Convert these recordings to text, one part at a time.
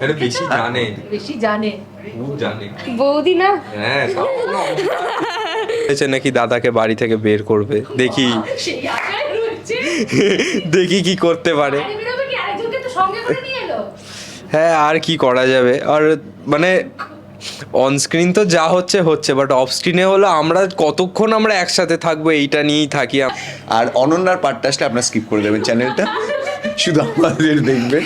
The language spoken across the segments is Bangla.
এটা বেশি জানে। বেশি জানে। খুব জানে। বৌদি না? হ্যাঁ নাকি দাদাকে বাড়ি থেকে বের করবে। দেখি। দেখি কি করতে পারে। হ্যাঁ আর কি করা যাবে? আর মানে অনস্ক্রিন তো যা হচ্ছে হচ্ছে। বাট অফ স্ক্রিনে হলো আমরা কতক্ষণ আমরা একসাথে থাকব এইটা নিয়েই থাকি আর অনন্যার পার্টটা আসলে আপনার স্কিপ করে দেবেন চ্যানেলটা শুধু আমাদের দেখবে।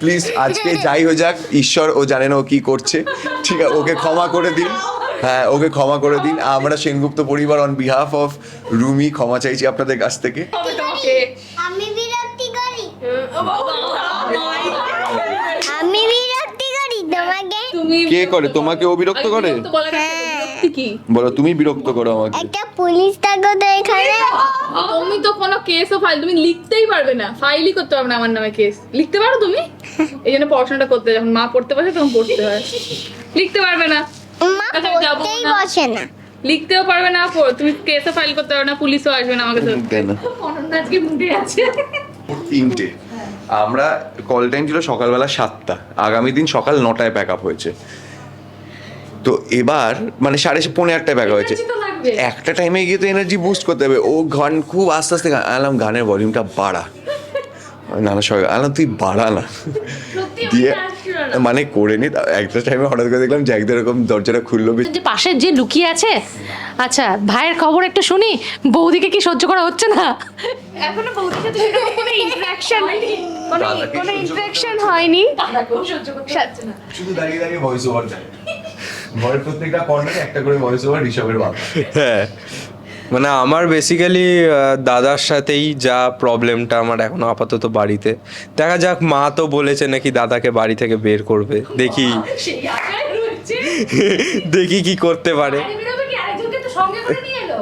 প্লিজ আজকে যাই হয়ে যাক ঈশ্বর ও জানে না ও কি করছে। ঠিক আছে ওকে ক্ষমা করে দিন। হ্যাঁ ওকে ক্ষমা করে দিন। আমরা সেনগুপ্ত পরিবার অন বিহাফ অফ রুমি ক্ষমা চাইছি আপনাদের কাছ থেকে। আমি বিরক্তি করি। আমি বিরক্তি করি তোমাকে। কে করে? তোমাকে ও বিরক্ত করে? কি? বলো তুমি বিরক্ত করো আমাকে। একটা পুলিশ থাকো তো এখানে। তুমি তো কোনো কেসও ফাইল তুমি লিখতেই পারবে না। ফাইলই করতে পারবে না আমার নামে কেস লিখতে পারো তুমি? এই জন্য পড়াশোনাটা করতে যখন মা পড়তে বসে তখন পড়তে হয়। লিখতে পারবে না। মা আচ্ছা, পড়তেই বসে না। লিখতেও পারবে না তুমি কেসও ফাইল করতে পারবে না পুলিশও আসবে না আমাকে ধরতে। দেয় অনন্যা আজকে মুডে আছে। তিনটে। আমরা কল টাইম ছিল সকালবেলা সাতটা। আগামী দিন সকাল নটায় প্যাক আপ হয়েছে। তো এবার মানে সাড়ে পৌনে আটটায় প্যাক হয়েছে। একটা টাইমে গিয়ে তো এনার্জি বুস্ট করতে হবে। ও গান খুব আস্তে আস্তে গান আলাম গানের ভলিউমটা বাড়া। নানা সবাই আলাম তুই বাড়া না। দিয়ে। মানে করে নি তা একটা টাইমে হঠাৎ করে দেখলাম জ্যাকদের এরকম দরজাটা খুললো যে পাশের যে লুকিয়ে আছে আচ্ছা ভাইয়ের খবর একটু শুনি। বৌদিকে কি সহ্য করা হচ্ছে না? এখনও বৌদির সাথে সেরকম কোনো ইন্টারাকশন কোনো ইন্টারাকশন হয়নি। সহ্য করতে পারছে না। শুধু দাঁড়িয়ে দাঁড়িয়ে ভয়েস ওভার দেয়। ঘরের প্রত্যেকটা কর্নারে একটা করে ভয়েস ওভার ঋষভের বাবা হ্যাঁ। মানে আমার বেসিক্যালি দাদার সাথেই যা প্রবলেমটা আমার এখন আপাতত বাড়িতে। দেখা যাক মা তো বলেছে নাকি দাদাকে বাড়ি থেকে বের করবে। দেখি। দেখি কি করতে পারে। আরে বেরোবে কি? আরেকজনকে তো সঙ্গে করে নিয়ে এলো।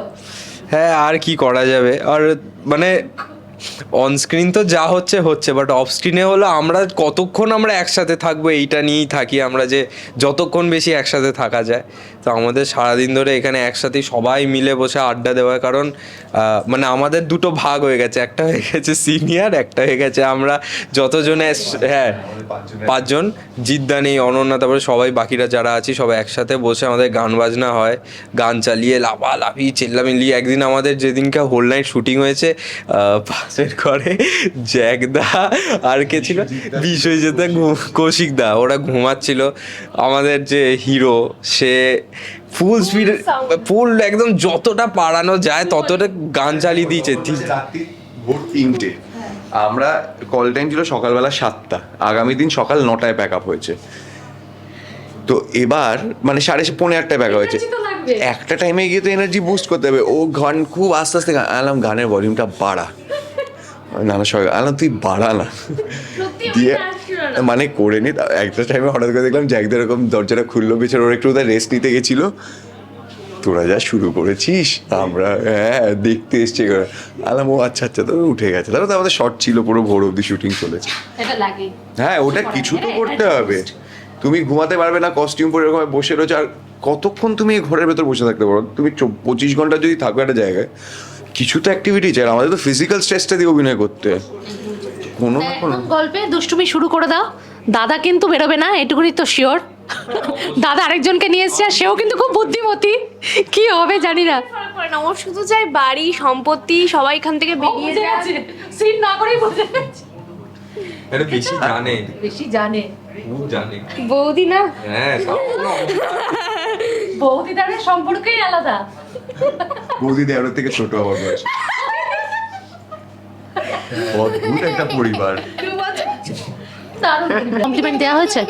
হ্যাঁ আর কি করা যাবে? আর মানে অন স্ক্রিন তো যা হচ্ছে হচ্ছে বাট অফ স্ক্রিনে হলো আমরা কতক্ষণ আমরা একসাথে থাকব, এইটা নিয়েই থাকি আমরা যে যতক্ষণ বেশি একসাথে থাকা যায়। তো আমাদের সারাদিন ধরে এখানে একসাথে সবাই মিলে বসে আড্ডা দেওয়ার কারণ মানে আমাদের দুটো ভাগ হয়ে গেছে, একটা হয়ে গেছে সিনিয়র একটা হয়ে গেছে আমরা যতজনে হ্যাঁ পাঁচজন জিদ্দা নেই অনন্যা, তারপরে সবাই বাকিরা যারা আছি, সবাই একসাথে বসে আমাদের গান বাজনা হয়, গান চালিয়ে লাফালাফি, চিল্লামিল্লি, একদিন আমাদের যেদিনকে হোল নাইট শুটিং হয়েছে পাশের ঘরে জ্যাকদা আর কে ছিল? বিশ্বজিৎ কৌশিকদা ওরা ঘুমাচ্ছিল। আমাদের যে হিরো সে ফুল স্পিড ফুল একদম যতটা পাড়ানো যায় ততটা গান চালিয়ে দিয়েছে। ভোর তিনটে। আমরা কল টাইম ছিল সকালবেলা সাতটা। আগামী দিন সকাল নটায় প্যাক আপ হয়েছে। তো এবার মানে সাড়ে পৌনে আটটায় প্যাক হয়েছে। একটা টাইমে গিয়ে তো এনার্জি বুস্ট করতে হবে। ও গান খুব আস্তে আস্তে গান আলাম গানের ভলিউমটা বাড়া। নানা সবাই আলাম তুই বাড়া না। দিয়ে মানে করে নি একটা টাইমে হঠাৎ করে দেখলাম জ্যাকদের এরকম দরজাটা খুললো বেচার ওর একটু ওদের রেস্ট নিতে গেছিল। তোরা যা শুরু করেছিস আমরা হ্যাঁ দেখতে এসছি আলাম ও আচ্ছা আচ্ছা তো উঠে গেছে। তারপর তো আমাদের শর্ট ছিল পুরো ভোর অব্দি শুটিং চলেছে। হ্যাঁ ওটা কিছু তো করতে হবে। তুমি ঘুমাতে পারবে না কস্টিউম পরে এরকম বসে রয়েছে আর কতক্ষণ তুমি এই ঘরের ভেতর বসে থাকতে পারো? তুমি পঁচিশ ঘণ্টা যদি থাকবে একটা জায়গায় কিছু তো অ্যাক্টিভিটি চাই আমাদের তো ফিজিক্যাল স্ট্রেসটা দিয়ে অভিনয় করতে। হয়। কোনো না কোনো। গল্পে দুষ্টুমি শুরু করে দাও। দাদা কিন্তু বেরোবে না এটুকুনি তো শিওর দাদা আরেকজনকে নিয়ে এসছে আর সেও কিন্তু খুব বুদ্ধিমতী। কি হবে জানি না। ওর শুধু চাই বাড়ি সম্পত্তি সবাই এখান থেকে বেরিয়ে যায় সিন না করেই বুঝে বেশি জানে। বেশি জানে। খুব জানে। বৌদি না? হ্যাঁ সব বৌদিদারের সম্পর্কেই আলাদা। বৌদি দেওয়ার থেকে ছোট আমার বয়স। অদ্ভুত একটা পরিবার। কমপ্লিমেন্ট দেওয়া হয়েছে?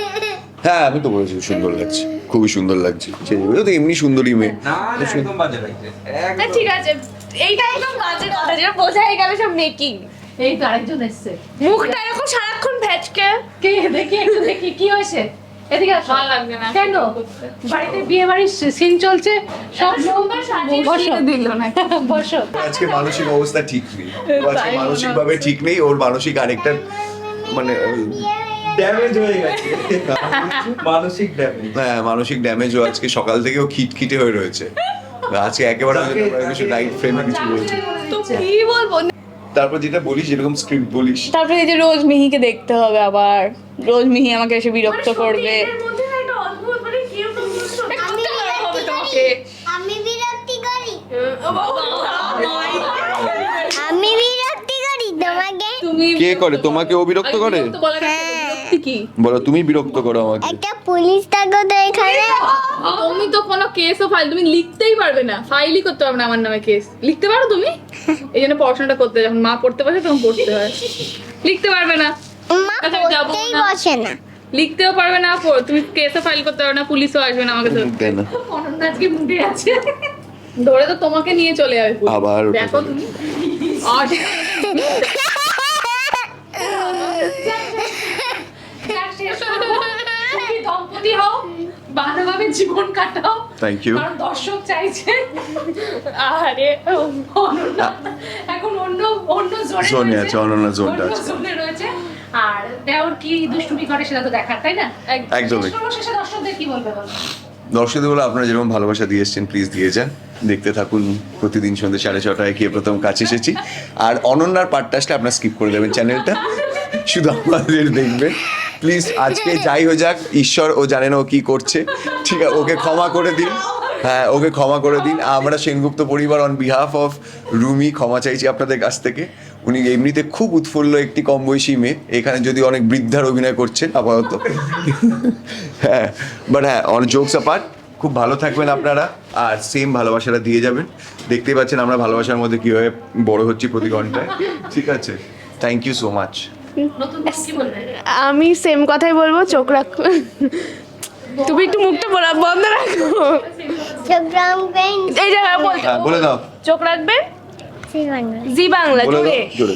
হ্যাঁ আমি তো বলেছি সুন্দর লাগছে খুবই সুন্দর লাগছে। ও তো এমনি সুন্দরী মেয়ে। না না, একদম বাজে লাগছে। না ঠিক আছে এইটা একদম বাজে কথা যেটা বোঝাই গেল সব মেকিং এই তো আরেকজন এসছে। মুখটা এরকম সারাক্ষণ ভ্যাচকে কে দেখি একটু দেখি কি হয়েছে? এদিকে আসো। লাগবে না। কেন? বাড়িতে বিয়ে বাড়ির সিন চলছে সব বসো। দিল না বসো। আজকে মানসিক অবস্থা ঠিক নেই। ও আজকে মানসিক ভাবে ঠিক নেই ওর মানসিক আরেকটা মানে ড্যামেজ হয়ে গেছে। মানসিক ড্যামেজ হ্যাঁ মানসিক ড্যামেজ ও আজকে সকাল থেকে ও খিটখিটে হয়ে রয়েছে। আজকে একেবারে কিছু নাইট ফ্রেমে কিছু বলছে। তো কি বলব? তারপর যেটা বলিস যেরকম স্ক্রিপ্ট বলিস। তারপরে এই যে রোজ মিহিকে দেখতে হবে আবার। রোজ মিহি আমাকে এসে বিরক্ত করবে। আমি বিরক্তি করি। আমি বিরক্তি করি। আমি বিরক্তি করি তোমাকে। তুমি কে করে? তোমাকে ও বিরক্ত করে? বিরক্তি কি? বলো তুমি বিরক্ত করো আমাকে। একটা পুলিশ থাকো তো এখানে। তুমি তো কোনো কেসও ফাইল তুমি লিখতেই পারবে না। ফাইলই করতে পারবে না আমার নামে কেস লিখতে পারো তুমি? এই জন্য পড়াশোনাটা করতে যখন মা পড়তে বসে তখন পড়তে হয়। লিখতে পারবে না। মা আচ্ছা, পড়তেই বসে না। লিখতেও পারবে না পড়- তুমি কেসও ফাইল করতে পারবে না পুলিশও আসবে না আমাকে ধরতে। অনন্যা আজকে মুডে আছে। ধরে তো তোমাকে নিয়ে চলে যাবে আবার দেখো তুমি। দম্পতি হও ভালোভাবে জীবন কাটাও। থ্যাংক ইউ কারণ দর্শক চাইছে। আরে এখন অন্য অন্য জোনে আছে, জোনটা অন্য আছে। জোনে রয়েছে। আর দেওর কি দুষ্টুমি করে সেটা তো দেখার তাই না? একদমই সর্বশেষে দর্শকদের কি বলবে বলো? দর্শকদের বলে আপনারা যেরকম ভালোবাসা দিয়ে এসেছেন প্লিজ দিয়ে যান। দেখতে থাকুন প্রতিদিন সন্ধ্যে সাড়ে ছটায় গিয়ে প্রথম কাছে এসেছি। আর অনন্যার পার্টটা আসলে আপনারা স্কিপ করে দেবেন চ্যানেলটা শুধু আমাদের দেখবেন। প্লিজ আজকে যাই হয়ে যাক ঈশ্বর ও জানে না ও কি করছে। ঠিক আছে ওকে ক্ষমা করে দিন। হ্যাঁ ওকে ক্ষমা করে দিন। আমরা সেনগুপ্ত পরিবার অন বিহাফ অফ রুমি ক্ষমা চাইছি আপনাদের কাছ থেকে। উনি এমনিতে খুব উৎফুল্ল একটি কম বয়সী মেয়ে। এখানে যদি অনেক বৃদ্ধার অভিনয় করছেন আপাতত। হ্যাঁ বাট হ্যাঁ অন জোকস অ্যাপার্ট খুব ভালো থাকবেন আপনারা। আর সেম ভালোবাসাটা দিয়ে যাবেন। দেখতেই পাচ্ছেন আমরা ভালোবাসার মধ্যে কীভাবে বড় হচ্ছি প্রতি ঘন্টায়। ঠিক আছে? থ্যাংক ইউ সো মাচ আমি সেম কথাই বলব চোখ রাখ। তুমি একটু মুখটা বলা বন্ধ রাখো। চোখরাম পেন এই জায়গায় হ্যাঁ বলে। দাও। চোখ রাখবেন শ্রীবাংলা জি বাংলা। বলে জোরে। জোরে।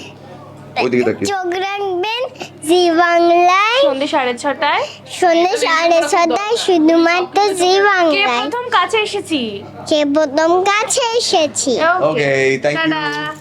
ওইদিকে তাকিয়ে। চোখ রাখবেন জি বাংলায়। সন্ধ্যে সাড়ে ছটায়। সন্ধ্যে সাড়ে ছটায় শুধুমাত্র জি কে বাংলায় প্রথম কাছে এসেছি? কে প্রথম কাছে এসেছি? Okay thank you